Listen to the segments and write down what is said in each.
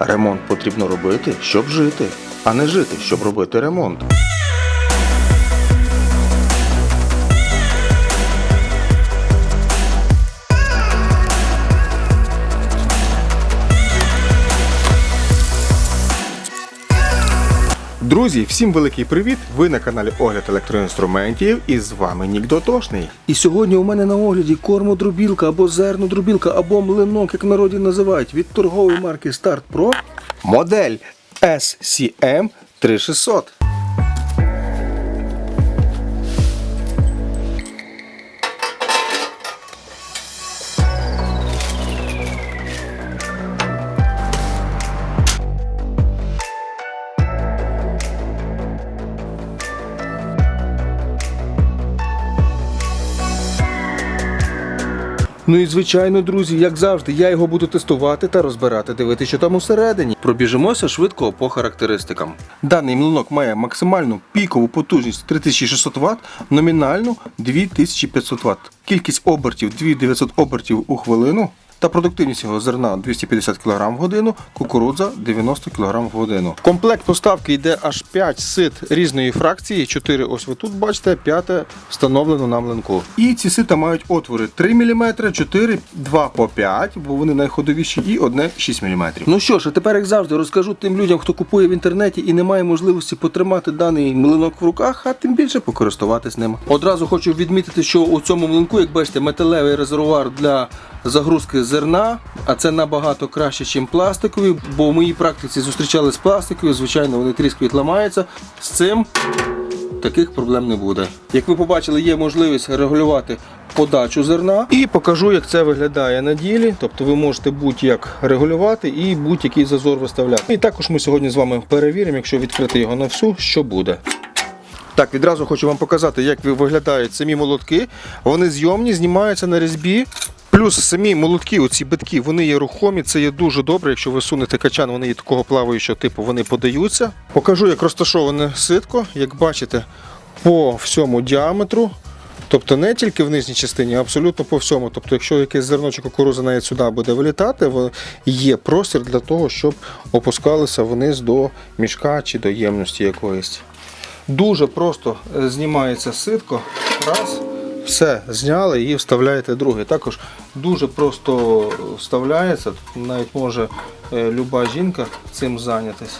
Ремонт потрібно робити, щоб жити, а не жити, щоб робити ремонт. Друзі, всім великий привіт! Ви на каналі Огляд електроінструментів і з вами Нік Дотошний. І сьогодні у мене на огляді кормодробілка або зернодробілка, або млинок, як в народі називають, від торгової марки Start Pro. Модель SCM 3600. Ну і звичайно, друзі, як завжди, я його буду тестувати та розбирати, дивитися, що там усередині. Пробіжимося швидко по характеристикам. Даний млинок має максимальну пікову потужність 3600 Вт, номінальну 2500 Вт. Кількість обертів 2900 обертів у хвилину. Та продуктивність його зерна 250 кг в годину, кукурудза 90 кг в годину. Комплект поставки йде аж 5 сит різної фракції. 4 ось ви тут бачите, 5 встановлено на млинку. І ці сита мають отвори 3 мм, 4, 2 по 5, бо вони найходовіші, і одне 6 мм. Ну що ж, а тепер, як завжди, розкажу тим людям, хто купує в інтернеті і не має можливості потримати даний млинок в руках, а тим більше покористуватись ним. Одразу хочу відмітити, що у цьому млинку, як бачите, металевий резервуар для загрузки зерна, а це набагато краще, ніж пластикові, бо в моїй практиці зустрічали з пластикові, звичайно, вони тріскають, ламаються. З цим таких проблем не буде. Як ви побачили, є можливість регулювати подачу зерна. І покажу, як це виглядає на ділі. Тобто ви можете будь-як регулювати і будь-який зазор виставляти. І також ми сьогодні з вами перевіримо, якщо відкрити його на всю, що буде. Так, відразу хочу вам показати, як виглядають самі молотки. Вони зйомні, знімаються на різьбі. Плюс самі молотки, оці битки, вони є рухомі, це є дуже добре. Якщо ви сунете качан, вони є такого плаваючого типу, вони подаються. Покажу, як розташоване ситко, як бачите, по всьому діаметру. Тобто не тільки в нижній частині, а абсолютно по всьому. Тобто, якщо якийсь зерночок кукурузи навіть сюди буде вилітати, є простір для того, щоб опускалися вниз до мішка чи до ємності якоїсь. Дуже просто е, знімається ситко. Раз, все зняли і вставляєте друге. Також дуже просто вставляється. Навіть може е, люба жінка цим зайнятися.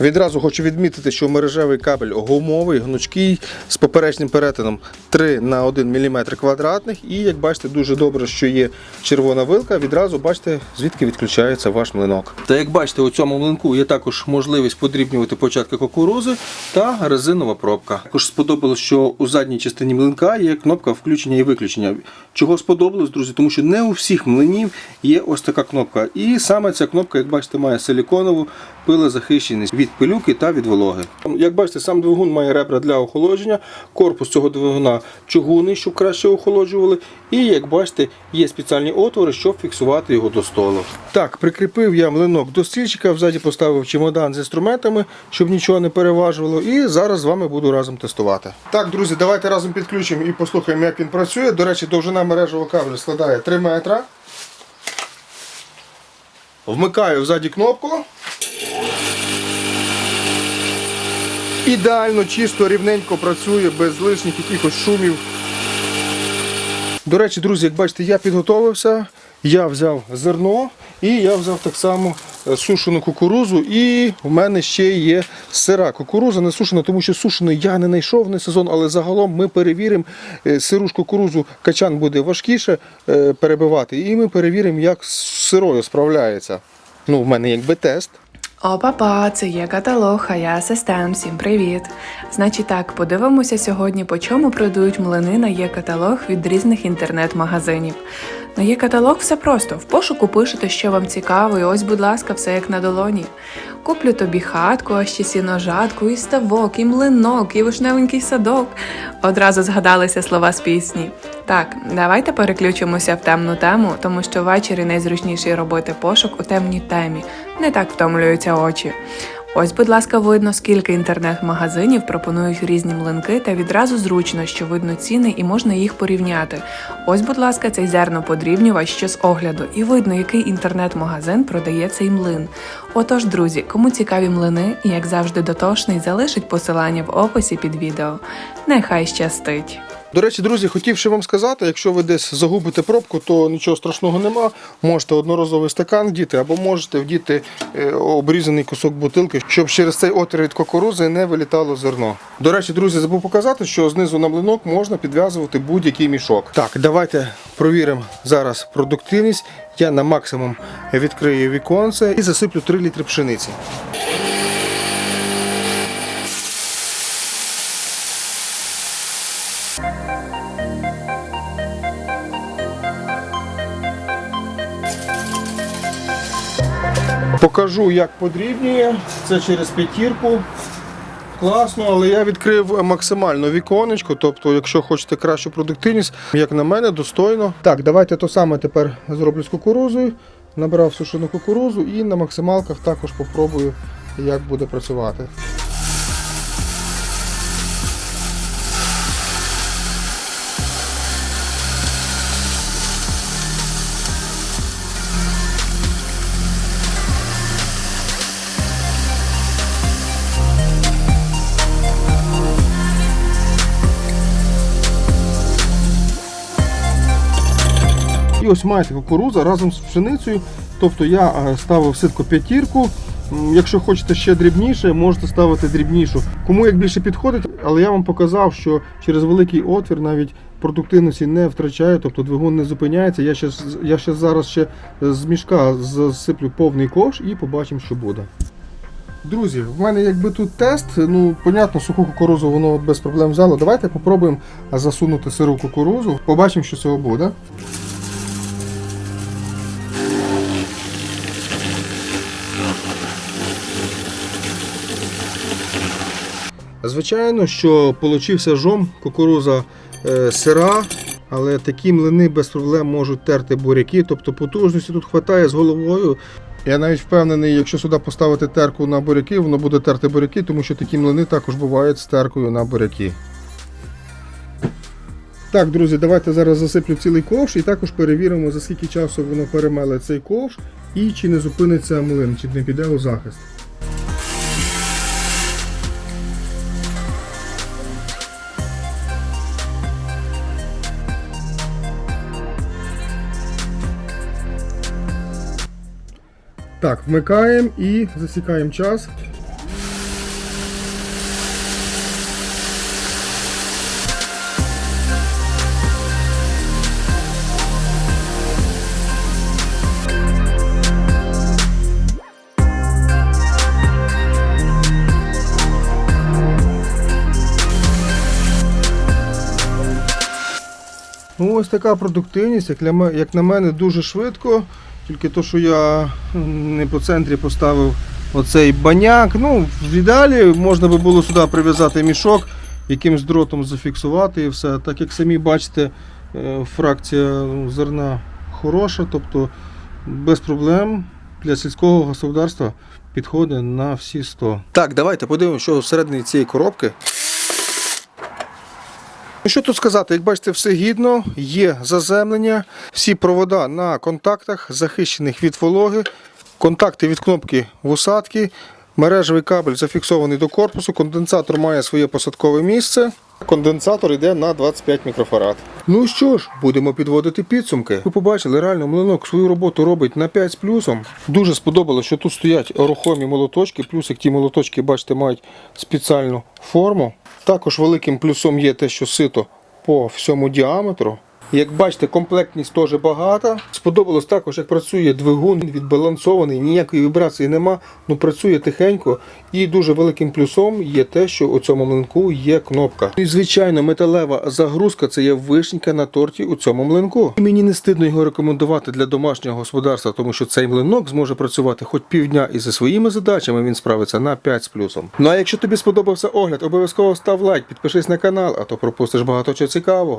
Відразу хочу відмітити, що мережевий кабель гумовий, гнучкий з поперечним перетином 3 на 1 мм квадратних. І як бачите, дуже добре, що є червона вилка. Відразу бачите, звідки відключається ваш млинок. Та як бачите, у цьому млинку є також можливість подрібнювати початки кукурузи та резинова пробка. Також сподобалось, що у задній частині млинка є кнопка включення і виключення. Чого сподобалось, друзі? Тому що не у всіх млинів є ось така кнопка. І саме ця кнопка, як бачите, має силіконову пилозахищеність пилюки та від вологи. Як бачите, сам двигун має ребра для охолодження, корпус цього двигуна чугунний, щоб краще охолоджували. І як бачите, є спеціальні отвори, щоб фіксувати його до столу. Так, прикріпив я млинок до стільчика, взаді поставив чемодан з інструментами, щоб нічого не переважувало. І зараз з вами буду разом тестувати. Так, друзі, давайте разом підключимо і послухаємо, як він працює. До речі, довжина мережевого кабелю складає 3 метра. Вмикаю взаді кнопку. Ідеально, чисто, рівненько працює, без лишніх якихось шумів. До речі, друзі, як бачите, я підготовився, я взяв зерно і я взяв так само е, сушену кукурузу. І в мене ще є сира кукуруза, не сушена, тому що сушеної я не знайшов на сезон, але загалом ми перевіримо е, сиру ж кукурузу, качан буде важкіше е, перебивати. І ми перевіримо, як з сирою справляється. Ну, в мене якби тест. О, папа, це є каталог, а я асистент. Всім привіт. Значить так, подивимося сьогодні, по чому продають млини на є каталог від різних інтернет-магазинів. На є каталог все просто. В пошуку пишете, що вам цікаво, і ось, будь ласка, все як на долоні. Куплю тобі хатку, а ще сіножатку, і ставок, і млинок, і вишневенький садок. Одразу згадалися слова з пісні. Так, давайте переключимося в темну тему, тому що ввечері найзручніше робити пошук у темній темі. Не так втомлюються очі. Ось, будь ласка, видно, скільки інтернет-магазинів пропонують різні млинки, та відразу зручно, що видно ціни і можна їх порівняти. Ось, будь ласка, цей зерноподрібнювач ще з огляду, і видно, який інтернет-магазин продає цей млин. Отож, друзі, кому цікаві млини, і як завжди дотошний, залишить посилання в описі під відео. Нехай щастить! До речі, друзі, хотів ще вам сказати, якщо ви десь загубите пробку, то нічого страшного нема. Можете одноразовий стакан вдіти, або можете вдіти е, обрізаний кусок бутилки, щоб через цей отвір від кукурузи не вилітало зерно. До речі, друзі, забув показати, що знизу на млинок можна підв'язувати будь-який мішок. Так, давайте провіримо зараз продуктивність. Я на максимум відкрию віконце і засиплю 3 літри пшениці. Покажу, як подрібнює. Це через п'ятірку. Класно, але я відкрив максимально віконечко. Тобто, якщо хочете кращу продуктивність, як на мене, достойно. Так, давайте то саме тепер зроблю з кукурузою. Набрав сушену кукурузу і на максималках також попробую, як буде працювати. Ось маєте кукуруза разом з пшеницею. Тобто я е, ставив ситко п'ятірку. Якщо хочете ще дрібніше, можете ставити дрібнішу. Кому як більше підходить, але я вам показав, що через великий отвір навіть продуктивності не втрачає, тобто двигун не зупиняється. Я ще, я ще зараз ще з мішка засиплю повний ковш і побачимо, що буде. Друзі, в мене якби тут тест, ну, понятно, суху кукурузу воно без проблем взяло. Давайте попробуємо засунути сиру кукурузу, побачимо, що цього буде. Звичайно, що получився жом, кукуруза е, сира, але такі млини без проблем можуть терти буряки, тобто потужності тут вистачає з головою. Я навіть впевнений, якщо сюди поставити терку на буряки, воно буде терти буряки, тому що такі млини також бувають з теркою на буряки. Так, друзі, давайте зараз засиплю цілий ковш і також перевіримо, за скільки часу воно перемеле цей ковш і чи не зупиниться млин, чи не піде у захист. Так, вмикаємо і засікаємо час. Ну, ось така продуктивність, як, на мене, дуже швидко. Тільки то, що я не по центрі поставив оцей баняк. Ну, в ідеалі можна би було сюди прив'язати мішок, якимсь дротом зафіксувати і все. Так як самі бачите, е, фракція ну, зерна хороша, тобто без проблем для сільського господарства підходить на всі 100. Так, давайте подивимося, що всередині цієї коробки. Що тут сказати, як бачите, все гідно, є заземлення, всі провода на контактах, захищених від вологи, контакти від кнопки вусадки, мережевий кабель зафіксований до корпусу, конденсатор має своє посадкове місце. Конденсатор йде на 25 мікрофарад. Ну що ж, будемо підводити підсумки. Ви побачили, реально млинок свою роботу робить на 5 з плюсом. Дуже сподобалося, що тут стоять рухомі молоточки, плюс як ті молоточки, бачите, мають спеціальну форму. Також великим плюсом є те, що сито по всьому діаметру. Як бачите, комплектність теж багата. Сподобалось також, як працює двигун, він відбалансований, ніякої вібрації нема, ну працює тихенько. І дуже великим плюсом є те, що у цьому млинку є кнопка. І звичайно, металева загрузка це є вишенька на торті у цьому млинку. І мені не стидно його рекомендувати для домашнього господарства, тому що цей млинок зможе працювати хоч півдня і за своїми задачами він справиться на 5 з плюсом. Ну а якщо тобі сподобався огляд, обов'язково став лайк, підпишись на канал, а то пропустиш багато чого цікавого.